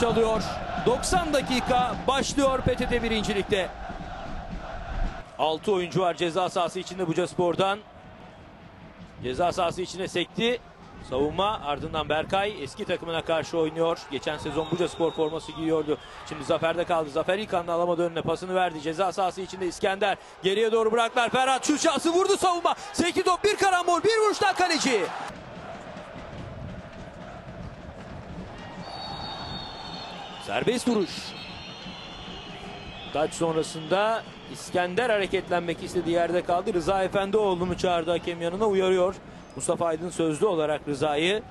çalıyor. 90 dakika başlıyor PTT birincilikte. 6 oyuncu var ceza sahası içinde Buca Spor'dan. Ceza sahası içine sekti. Savunma ardından Berkay eski takımına karşı oynuyor. Geçen sezon Buca Spor forması giyiyordu. Şimdi Zafer'de kaldı. Zafer ilk anda alamadı önüne pasını verdi. Ceza sahası içinde İskender. Geriye doğru bıraktılar. Ferhat şut şansı vurdu savunma. Sekti top bir karambol bir vuruştan kaleci. Serbest vuruş. Taç sonrasında İskender hareketlenmek istediği yerde kaldı. Rıza Efendioğlu'nu çağırdı hakem yanına uyarıyor. Mustafa Aydın sözlü olarak Rıza'yı.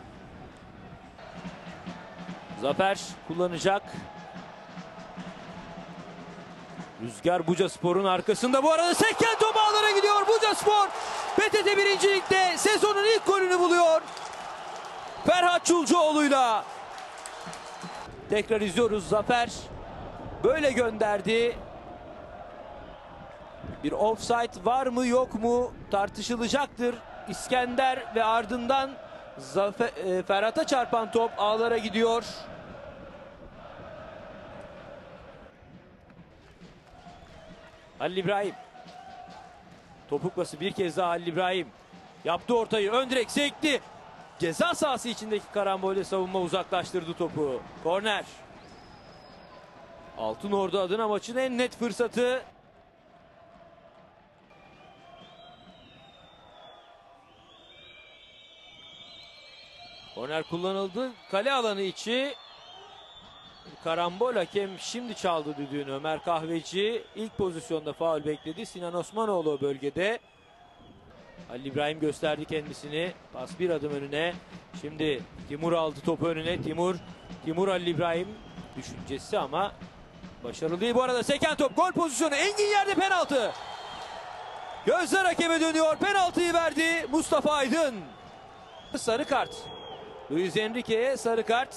Zafer kullanacak. Rüzgar Buca Spor'un arkasında bu arada seken top ağlara gidiyor Buca Spor. PTT birincilikte sezonun ilk golünü buluyor. Ferhat Çulcuoğlu'yla. Tekrar izliyoruz Zafer. Böyle gönderdi. Bir offside var mı yok mu tartışılacaktır. İskender ve ardından Zafer, e, Ferhat'a çarpan top ağlara gidiyor. Halil İbrahim. Topuklası bir kez daha Halil İbrahim. Yaptı ortayı ön direk sekti. Ceza sahası içindeki karambolde savunma uzaklaştırdı topu. Korner. Altın Ordu adına maçın en net fırsatı. Korner kullanıldı. Kale alanı içi. Karambol hakem şimdi çaldı düdüğünü. Ömer Kahveci ilk pozisyonda faul bekledi. Sinan Osmanoğlu bölgede. Halil İbrahim gösterdi kendisini. Pas bir adım önüne. Şimdi Timur aldı topu önüne. Timur, Timur Halil İbrahim düşüncesi ama başarılı değil bu arada. Seken top gol pozisyonu. Engin yerde penaltı. Gözler hakeme dönüyor. Penaltıyı verdi Mustafa Aydın. Sarı kart. Luis Enrique'ye sarı kart.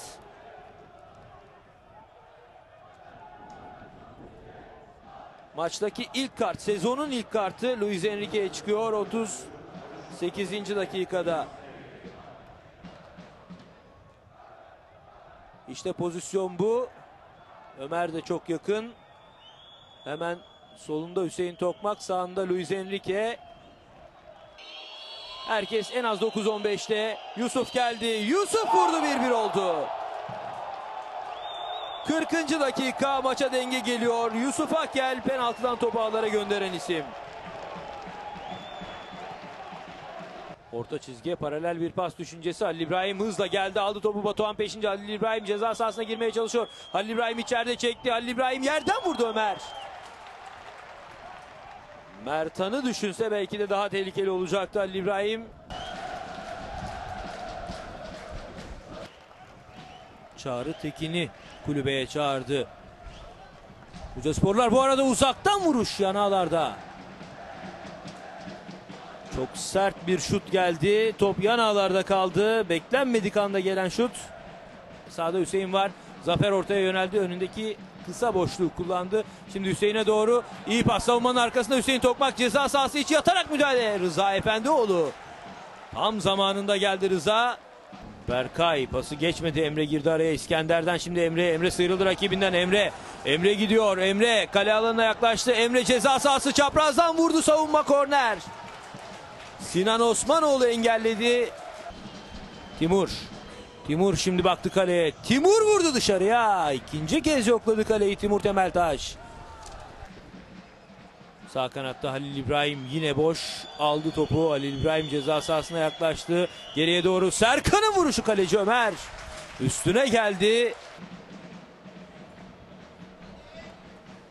Maçtaki ilk kart, sezonun ilk kartı Luis Enrique'ye çıkıyor 38. dakikada. İşte pozisyon bu. Ömer de çok yakın. Hemen solunda Hüseyin Tokmak, sağında Luis Enrique. Herkes en az 9-15'te. Yusuf geldi. Yusuf vurdu 1-1 oldu. 40. dakika maça denge geliyor. Yusuf Akel penaltıdan topu ağlara gönderen isim. Orta çizgiye paralel bir pas düşüncesi. Halil İbrahim hızla geldi aldı topu Batuhan peşince. Halil İbrahim ceza sahasına girmeye çalışıyor. Halil İbrahim içeride çekti. Halil İbrahim yerden vurdu Ömer. Mertan'ı düşünse belki de daha tehlikeli olacaktı Halil İbrahim. Çağrı Tekin'i kulübeye çağırdı. Buca Sporlar bu arada uzaktan vuruş yanağlarda. Çok sert bir şut geldi. Top yanağlarda kaldı. Beklenmedik anda gelen şut. Sağda Hüseyin var. Zafer ortaya yöneldi. Önündeki kısa boşluğu kullandı. Şimdi Hüseyin'e doğru iyi pas savunmanın arkasında Hüseyin Tokmak ceza sahası içi yatarak müdahale. Rıza Efendioğlu. Tam zamanında geldi Rıza. Berkay pası geçmedi Emre girdi araya İskender'den şimdi Emre Emre sıyrıldı rakibinden Emre Emre gidiyor Emre kale alanına yaklaştı Emre ceza sahası çaprazdan vurdu savunma korner Sinan Osmanoğlu engelledi Timur Timur şimdi baktı kaleye Timur vurdu dışarıya ikinci kez yokladı kaleyi Timur Temeltaş Sağ kanatta Halil İbrahim yine boş aldı topu. Halil İbrahim ceza sahasına yaklaştı. Geriye doğru Serkan'ın vuruşu kaleci Ömer. Üstüne geldi.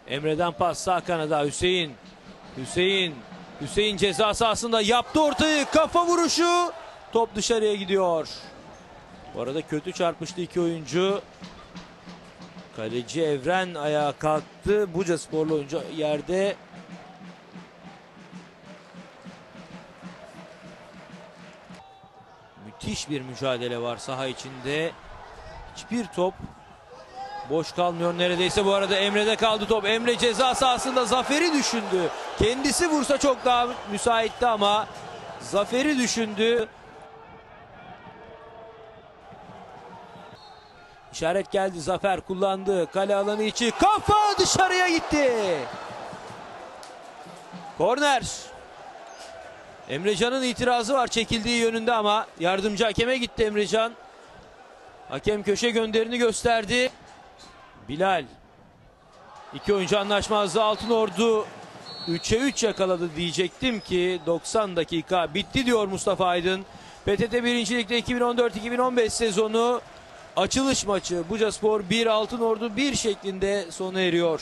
Emre'den pas sağ kanada Hüseyin. Hüseyin. Hüseyin ceza sahasında yaptı ortayı. Kafa vuruşu. Top dışarıya gidiyor. Bu arada kötü çarpmıştı iki oyuncu. Kaleci Evren ayağa kalktı. Buca sporlu oyuncu yerde. Müthiş bir mücadele var saha içinde. Hiçbir top boş kalmıyor neredeyse. Bu arada Emre'de kaldı top. Emre ceza sahasında Zafer'i düşündü. Kendisi vursa çok daha müsaitti ama Zafer'i düşündü. İşaret geldi. Zafer kullandı. Kale alanı içi. Kafa dışarıya gitti. Korner. Emrecan'ın itirazı var çekildiği yönünde ama yardımcı hakeme gitti Emrecan. Hakem köşe gönderini gösterdi. Bilal. İki oyuncu anlaşmazlığı Altın Ordu 3'e 3 yakaladı diyecektim ki 90 dakika bitti diyor Mustafa Aydın. PTT 1. Lig'de 2014-2015 sezonu açılış maçı Bucaspor 1 Altın Ordu 1 şeklinde sona eriyor.